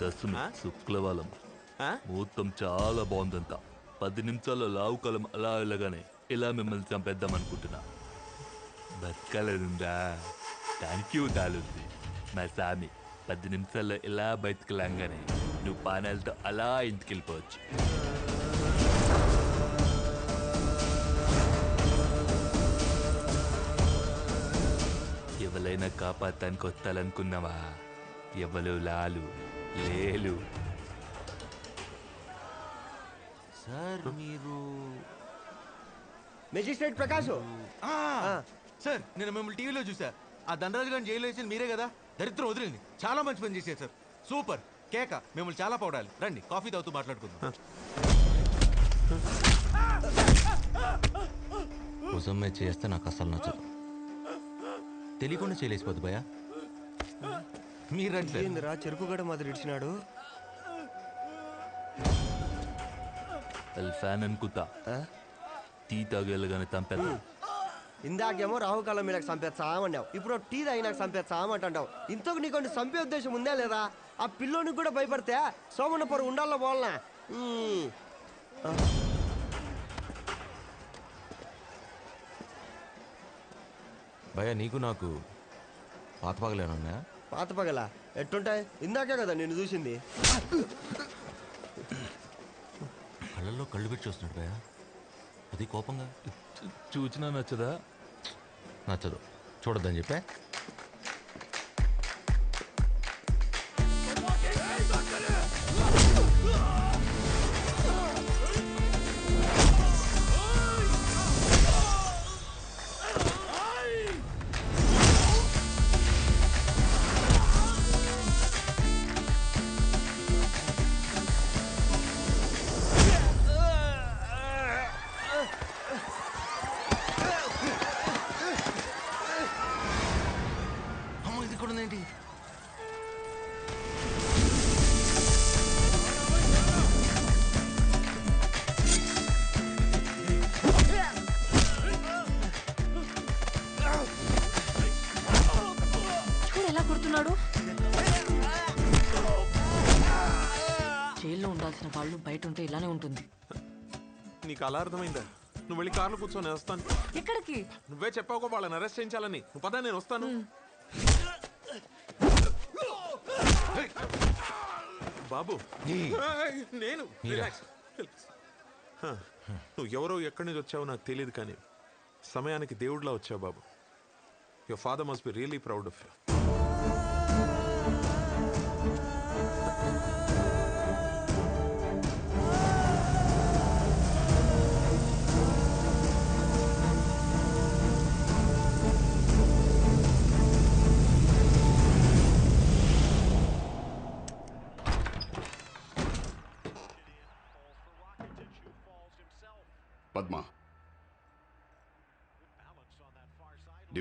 దశమి? శుక్లవాలం? ముహూర్తం చాలా బాగుందంట. పది నిమిషాల్లో లావు కలం అలా వెళ్ళగానే ఇలా మిమ్మల్ని చంపేద్దాం అనుకుంటున్నా బతకాలనుందా థ్యాంక్ యూ దాలుంది మా సామి పది నిమిషాల్లో ఇలా బయటకు లాగానే నువ్వు పానాలతో అలా ఇంటికి వెళ్ళిపోవచ్చు ఎవరైనా కాపాడటానికి వస్తాలనుకున్నావా ఎవరు లాలు లేలు. సార్ మీరు మెజిస్ట్రేట్ ప్రకాష్ ఆ, సార్ నేను మిమ్మల్ని టీవీలో చూసా ఆ ధనరాజు గారిని జైలు వేసింది మీరే కదా? దరిద్రం వదిలింది. చాలా మంచి పని చేశారు సార్. సూపర్. కేక మిమ్మల్ని చాలా పౌడాలి. రండి కాఫీ తాగుతూ మాట్లాడుకుందాం. భుజమ్మే చేస్తే నాకు అసలు నచ్చదు. తెలియకుండా చేయలేసిపోద్ది భయ ఏందిరా చెరుకు గడ మాదిరి ఇడిచినాడు? ఫ్యాన్ అనుకుంటా ఆ? టీ తాగేళ్ళగానే తంపేద్దాం ఇందాకేమో రాహుకాలం మీద చంపేస్తామన్నావు. ఇప్పుడు టీ తాగి నాకు చంపేస్తామంటావు ఇంతకు నీకు చంపే ఉద్దేశం ఉందా లేదా? ఆ పిల్లోనికి కూడా భయపడితే సోమన్న పొరు ఉండాలో పోవాలనా ఉమ్. భయ నీకు నాకు పాత పగలేనున్నా పాత పగల. ఎట్టుంటాయి? ఇందాకే కదా నేను చూసింది. కళ్ళల్లో కళ్ళు పెట్టి చూస్తున్నాడు భయ అది కోపంగా. చూచినా నచ్చదా? నచ్చదు. చూడొద్దని చెప్పే. కొడుతున్నాడు? జైల్లో ఉండాల్సిన వాళ్ళు బయట ఉంటే ఇలానే ఉంటుంది. నీకు అలా అర్థమైందా? నువ్వు వెళ్ళి కార్లో కూర్చొని నేను వస్తాను. ఎక్కడికి? నువ్వే చెప్పావు వాళ్ళని అరెస్ట్ చేయించాలని. నువ్వు పదా నేను వస్తాను. బాబు. నేను. నువ్వు ఎవరో ఎక్కడి నుంచి వచ్చావో నాకు తెలియదు కానీ సమయానికి దేవుడిలా వచ్చావు బాబు. Your father must be really proud of you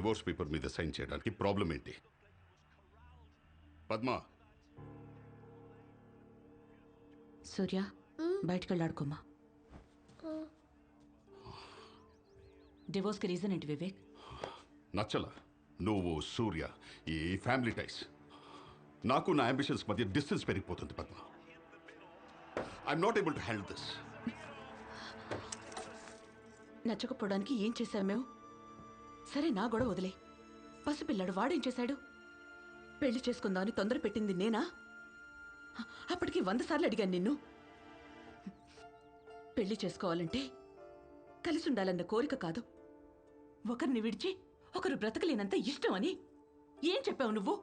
divorce paper మీద సైన్ చేయడానికి ప్రాబ్లం ఏంటి? పద్మ. సూర్య బయటకు వెళ్ళాడుకోమా డివోర్స్కి రీజన్ ఏంటి వివేక్? నచ్చల. నువ్వు సూర్య ఈ ఫ్యామిలీ టైస్ నాకు నా అంబిషన్స్ మధ్య డిస్టెన్స్ పెరిగిపోతుంది Padma. I'm not able to handle this నచ్చకపోవడానికి ఏం చేశావు మేము? సరే నా గొడవ వదిలే. పసిపిల్లాడు వాడేం చేశాడు? పెళ్ళి చేసుకుందామని తొందర పెట్టింది నేనా? అప్పటికి వంద సార్లు అడిగాను నిన్ను. పెళ్ళి చేసుకోవాలంటే కలిసి ఉండాలన్న కోరిక కాదు. ఒకరిని విడిచి ఒకరు బ్రతకలేనంత ఇష్టం అని ఏం చెప్పావు నువ్వు?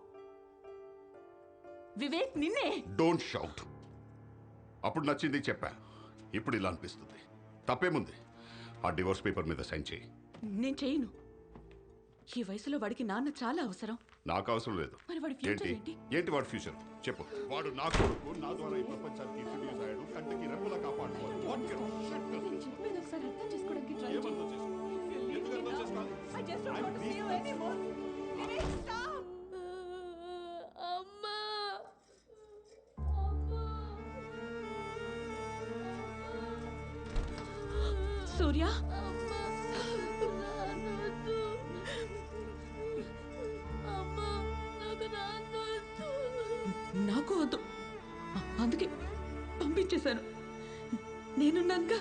వివేక్ నిన్నే! డోంట్ షౌట్ అప్పుడు నచ్చింది చెప్పా. ఇప్పుడు ఇలా అనిపిస్తుంది. తప్పేముంది? ఆ డివోర్స్ పేపర్ మీద సైన్ చేయి. నేను చేయను. ఈ వయసులో వాడికి నాన్న చాలా అవసరం. నాకు అవసరం లేదు. మరి వాడి future ఏంటి? ఏంటి? ఏంటి వాడి ఫ్యూచర్ చెప్పు. వాడు నా కొడుకు నా ద్వారా ఈ ప్రపంచానికి ఇంట్రడ్యూస్ అయ్యాడు కంటికి రెప్పలా కాపాడుకోవాలి? చెప్పేది ఒకసారి అర్థం చేసుకోవడానికి stop! అమ్మా సూర్య? నాకు వద్దు. అ- అందుకే పంపించేశాను. నేనున్నానుగా.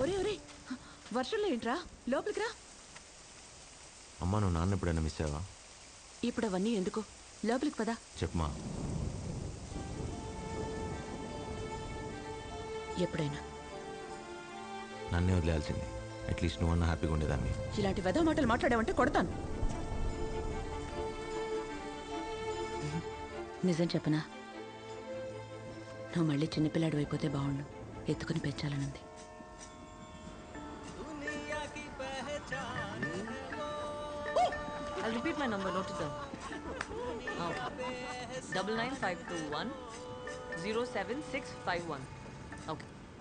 ఒరే ఒరే వర్షంలో ఏంట్రా? లోపలికి రా. అమ్మా నువ్వు నాన్న ఎప్పుడైనా మిస్ అయ్యావా? ఇప్పుడు అవన్నీ ఎందుకు? లోపలికి పదా. చెప్పమా ఎప్పుడైనా. నన్నే వదిలేయాల్సింది. అట్లీస్ట్ నువ్వన్నా హ్యాపీగా ఉండేదాన్ని. ఇలాంటి వెధవ మాటలు మాట్లాడావంటే కొడతాను. నిజం చెప్పనా? నువ్వు మళ్ళీ చిన్నపిల్లాడు అయిపోతే బాగుండు. ఎత్తుకుని పెంచాలనుంది. I'll repeat my number, note it down. Okay. Double nine five two one zero seven six five one.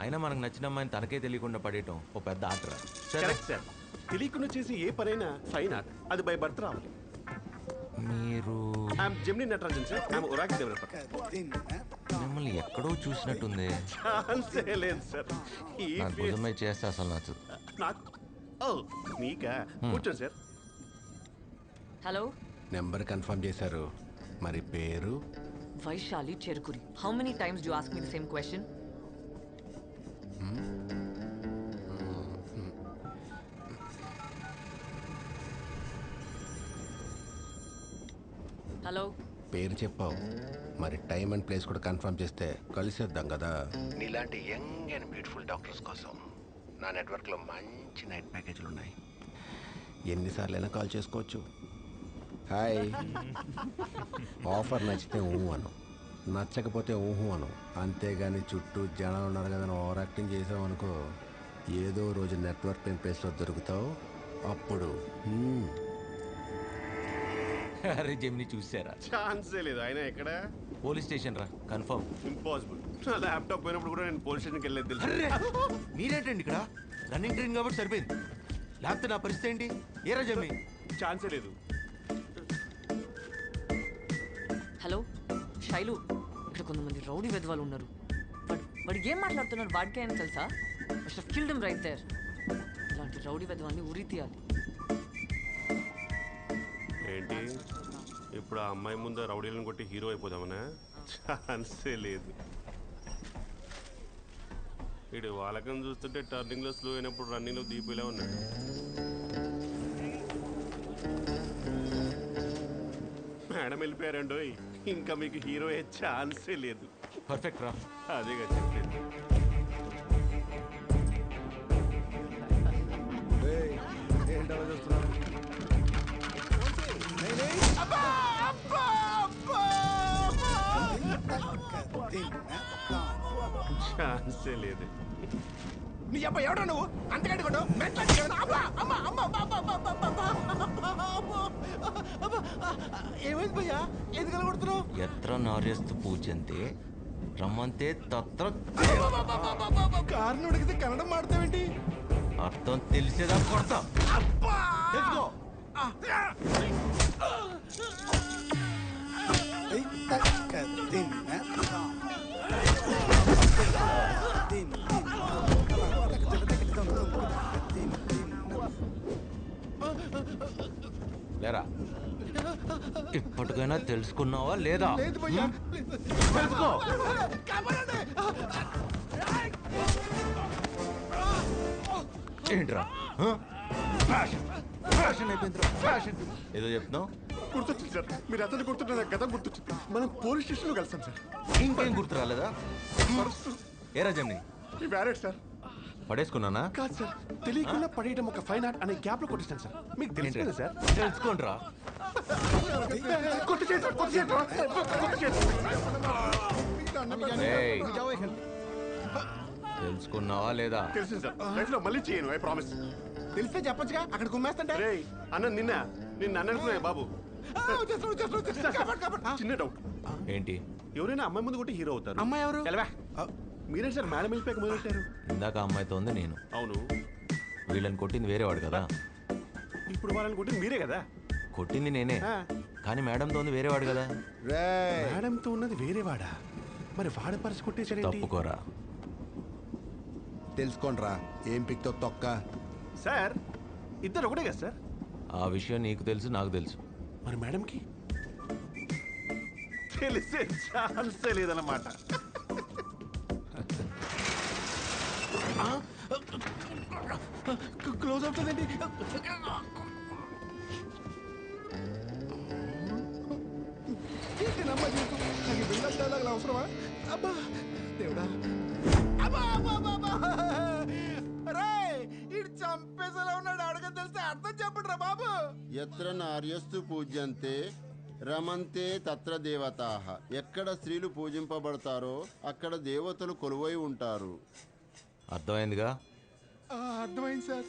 అయినా మనకు నచ్చిన అమ్మాయిని తనకే తెలియకుండా పడేయటం ఓ పెద్ద ఆటరా సరే. కరెక్ట్ సార్ తెలియకుండా చేసి ఏ పనైనా ఫైన్ ఆర్ట్ అది బై బర్త్ రావాలి. మీరు I'm Gemini Natarajan sir I'm oracle developer మిమ్మల్ని ఎక్కడో చూసినట్టుంది. ఛాన్సే లేదు సార్ ఈ నాకు face- భుజమై చేస్తే అసలు నచ్చదు. నాకు ఓ మీకా? కూర్చోండి సార్ Hello? నెంబర్ కన్ఫర్మ్ చేశారు. మరి పేరు? Vaishali Cherukuri. How many times do you ask me the same Hello? పేరు చెప్పావు. మరి టైం అండ్ ప్లేస్ కూడా కన్ఫర్మ్ చేస్తే కలిసేద్దాం కదా. నీలాంటి యంగ్ అండ్ బ్యూటిఫుల్ డాక్టర్స్ కోసం నా నెట్వర్క్లో మంచి నైట్ ప్యాకేజీలు ఉన్నాయి. ఎన్నిసార్లు అయినా కాల్ చేసుకోవచ్చు. హాయ్. ఆఫర్ నచ్చితే ఊహు అను. నచ్చకపోతే ఊహు అను. అంతేగాని చుట్టూ జనాలు ఉన్నారు కదా ఓవర్ యాక్టింగ్ చేసావు అనుకో ఏదో రోజు నెట్వర్క్ లేని ప్లేస్లో దొరుకుతావు. అప్పుడు అరే జెమిని చూసారా? ఛాన్సే లేదు. ఆయన ఎక్కడ? పోలీస్ స్టేషన్ రా. కన్ఫర్మ్. ఇంపాసిబుల్. నా ల్యాప్టాప్ పోయినప్పుడు కూడా నేను పోలీస్ స్టేషన్కి వెళ్ళేది తెలుసు. మీరేంటండి ఇక్కడ? రన్నింగ్ ట్రైన్ కాబట్టి సరిపోయింది. లేకపోతే నా పరిస్థితి ఏంటి? ఏ రజమ్మి ఛాన్సే లేదు. శైలు. ఇక్కడ కొంతమంది రౌడీ వెధవాలు ఉన్నారు. వాడు వాడు ఏం మాట్లాడుతున్నారు వాడికే అని తెలుసా? కిల్డ్ రైట్ దేర్ ఇలాంటి రౌడీ వెధవాన్ని ఉరి తీయాలి. ఏంటి? ఇప్పుడు ఆ అమ్మాయి ముందు రౌడీలను కొట్టి హీరో అయిపోదామనా? ఛాన్సే లేదు. వీడు వాళ్ళకం చూస్తుంటే టర్నింగ్లో స్లో అయినప్పుడు రన్నింగ్లో దీపిలా ఉన్నాడు. మేడం వెళ్ళిపోయారండోయ్. ఇంకా మీకు హీరో అయ్యే ఛాన్సే లేదు. పర్ఫెక్ట్ రా. అదేగా చెప్పేది. ఛాన్సే లేదు. నీ అబ్బా ఎవడో నువ్వు? అంతకంటే కొట్టు. ఏమైంది భయ్యా? ఎందుకు కొడుతున్నావు ఎత్ర నార్యస్తు పూజంతే రమ్మంతే తత్ర కారుని ఉడికితే కన్నడం మాడతావేంటి? అర్థం తెలిసేదా కొడతా. తెలుసుకో తెలుసుకున్నావా లేదా? లేదు భయ్యా. తెలుసుకో. ఏంట్రా? ఫ్యాషన్ ఫ్యాషన్ అయిపోయిందిరా. ఫ్యాషన్ ఏదో చెప్తున్నావు? గుర్తొచ్చింది సార్. మీరు అతను గుర్తుంటే నాకు గత గుర్తొచ్చింది. మనం పోలీస్ స్టేషన్లో కలిసాం సార్. ఇంకేం గుర్తు రాలేదా? ఏరా జమ్ని మీ బ్యారెట్ సార్. పడేసుకున్నానా? కాదు సార్ తెలియకుండా పడేయడం ఒక ఫైన్ ఆర్ట్ అనే గ్యాప్లో కొట్టిస్తాను సార్. మీకు తెలిసిందే ఏంటి? సార్. తెలుసుకోండిరా. కొట్టు తెలుసుకున్నావా లేదా? తెలిసింది సార్. లైఫ్లో మళ్ళీ చేయను ఐ ప్రామిస్ తెలిస్తే చెప్పొచ్చుగా అక్కడ కుమ్మేస్తుంటే? రే అన్న నిన్న నిన్న అన్ననుకున్నా బాబు? చిన్న డౌట్ ఏంటి? ఎవరైనా అమ్మాయి ముందు కొట్టి హీరో అవుతారు. అమ్మాయి ఎవరు? మీరే సార్ మేడం వెళ్ళిపోయాక మొదలెట్టారు? ఇందాక అమ్మాయితో ఉంది నేను. అవును. వీళ్ళని కొట్టింది వేరేవాడు కదా. ఇప్పుడు వాళ్ళని కొట్టింది మీరే కదా? కొట్టింది నేనే. ఆ. కానీ మేడంతో ఉంది వేరేవాడు కదా. మేడంతో ఉన్నది వేరే వాడా మరి వాడ పరిచి కొట్టేసాడేంటి తప్పుకోరా. తెలుసుకోండిరా ఏం పిక్తో తొక్క? సార్ ఇద్దరు ఒకటే కదా సార్? ఆ విషయం నీకు తెలుసు నాకు తెలుసు. మరి మేడంకి? తెలిసే ఛాన్సే లేదన్నమాట. అవుతుందండి అవసరమా? అబ్బా దేవుడా. అబ్బా అబ్బా అబ్బా, అబ్బా. రే ఇడు చంపేసేలా ఉన్నాడు. అడగ తెలిస్తే అర్థం చెప్పండి రా బాబు. ఎత్ర నార్యస్తు పూజ్యంతే రమంతే తత్ర దేవతాహ ఎక్కడ స్త్రీలు పూజింపబడతారో అక్కడ దేవతలు కొలువై ఉంటారు. అర్థమైందిగా? అర్థమైంది సార్.